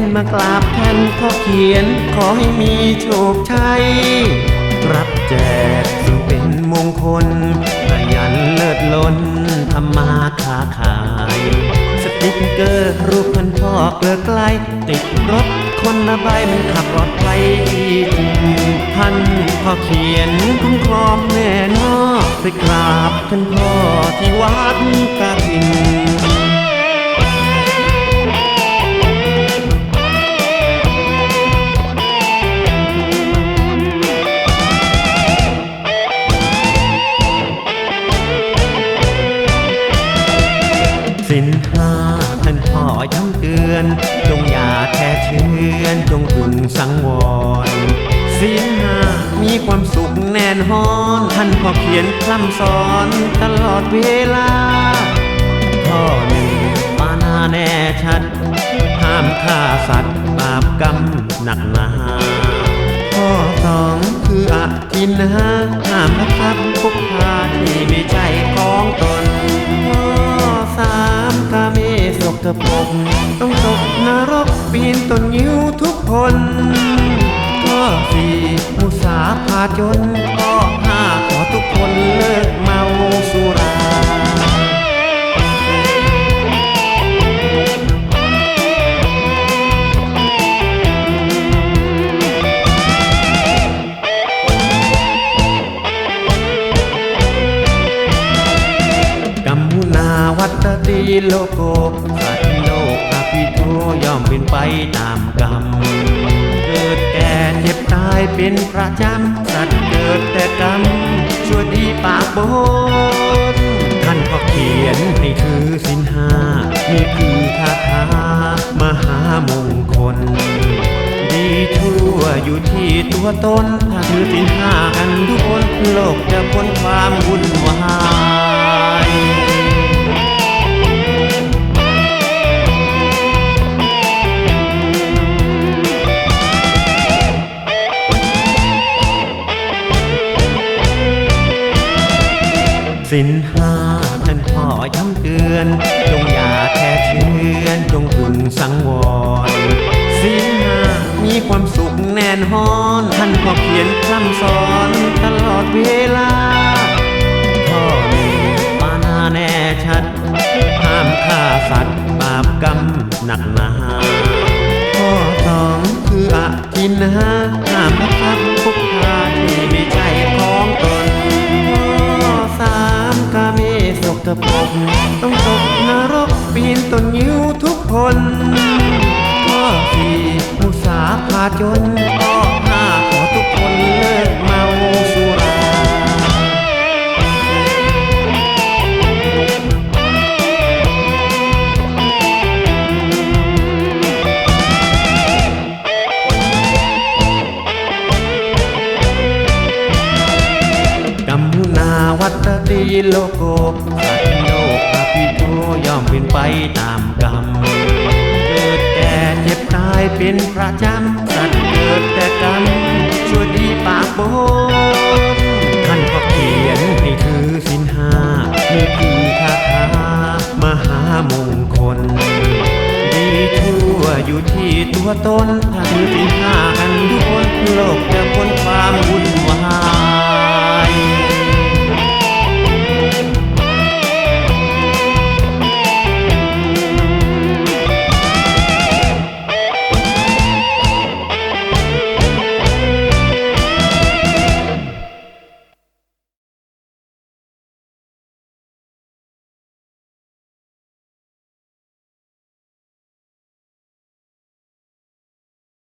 นมากราบแทนขอเขียน ขอให้มีโชคชัย รับแจกสิ่งเป็นมงคลขยันเลิศล้นทำมาค้าขาย สติ๊กเกอร์รูปพันพ่อเกลือไกล ติดรถคนละใบมันขับรถไปที่จริงท่านพ่อเขียนคุ้มครองแน่นอไปกราบท่านพ่อที่วัดกระทิง สินห้าท่านพ่อย้ำเตือน จงอย่าแท้เชือนจงพึงสังวรสินห้ามีความสุขแน่นฮอนท่านพ่อเขียนคำสอนตลอดเวลาข้อหนึ่งมานาแน่ชัด ห้ามฆ่าสัตว์บาปกรรมหนักหนาข้อสองคืออทินหาห้ามลักทรัพย์พกพาที่ไม่ใช่ กปรกต้องตกนรกปีนต้นยิ้วทุกคนข้อสี่มุสาพาจนข้อห้าขอทุกคนเลิกเมาสุรากัมมุนาวัตติโลโกกอภิโท ย่อมเป็นไปตามกรรม เกิดแก่เจ็บตายเป็นประจำสัตว์เกิดแต่กรรมชั่วดีปากบนท่านก็เขียนให้ถือสินห้านี่คือคาถามหามงคล ดีชั่วอยู่ที่ตัวตน ถ้าถือสินห้ากันทุกคน โลกจะพ้นความวุ่นวาย สินห้าท่านพ่อย้ำเตือน จงอย่าแค่เชือนจงพึงสังวรสินห้ามีความสุขแน่นฮอน ท่านพ่อเขียนคำสอนตลอดเวลา นต้นยิ้วทุกคนข้อสี่มุสาพาจนข้อห้าขอทุกคนเลิกเมาสุรากัมมุนาวัตติโลโก สัตว์โลกอภิโทย่อมเป็นไปตามกรรม เกิดแก่เจ็บตายเป็นประจำสัตว์เกิดแต่กรรมชั่วดีปากบนท่านก็เขียนให้ถือสินห้านี่คือคาถามหามงคล ดีชั่วอยู่ที่ตัวตนถ้าถือสินห้ากันทุกคนโลกจะพ้นความวุ่น